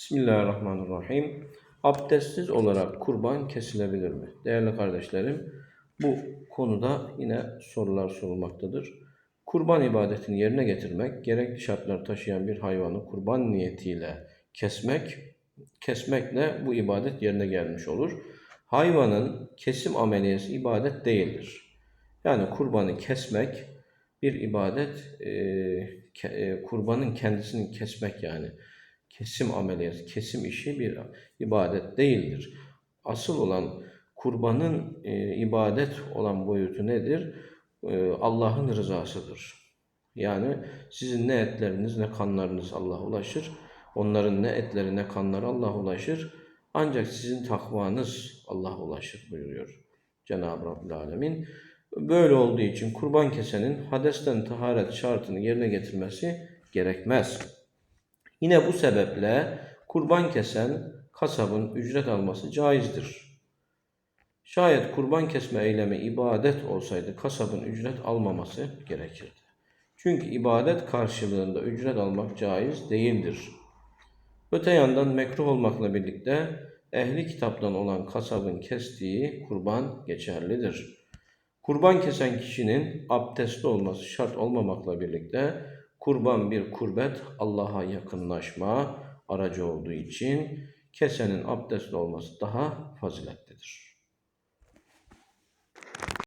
Bismillahirrahmanirrahim. Abdestsiz olarak kurban kesilebilir mi? Değerli kardeşlerim, bu konuda yine sorular sorulmaktadır. Kurban ibadetini yerine getirmek, gerekli şartlar taşıyan bir hayvanı kurban niyetiyle kesmek, kesmekle bu ibadet yerine gelmiş olur. Hayvanın kesim ameliyesi ibadet değildir. Yani kurbanı kesmek bir ibadet, e, e, kurbanın kendisini kesmek yani kesim ameliyatı, kesim işi bir ibadet değildir. Asıl olan kurbanın e, ibadet olan boyutu nedir? E, Allah'ın rızasıdır. Yani sizin ne etleriniz ne kanlarınız Allah'a ulaşır. Onların ne etleri ne kanları Allah'a ulaşır. Ancak sizin takvanız Allah'a ulaşır buyuruyor Cenab-ı Rabbül Alemin. Böyle olduğu için kurban kesenin hadesten taharet şartını yerine getirmesi gerekmez. Yine bu sebeple kurban kesen kasabın ücret alması caizdir. Şayet kurban kesme eylemi ibadet olsaydı kasabın ücret almaması gerekirdi. Çünkü ibadet karşılığında ücret almak caiz değildir. Öte yandan mekruh olmakla birlikte ehli kitaptan olan kasabın kestiği kurban geçerlidir. Kurban kesen kişinin abdestli olması şart olmamakla birlikte kurban bir kurbet Allah'a yakınlaşma aracı olduğu için kesenin abdestli olması daha faziletlidir.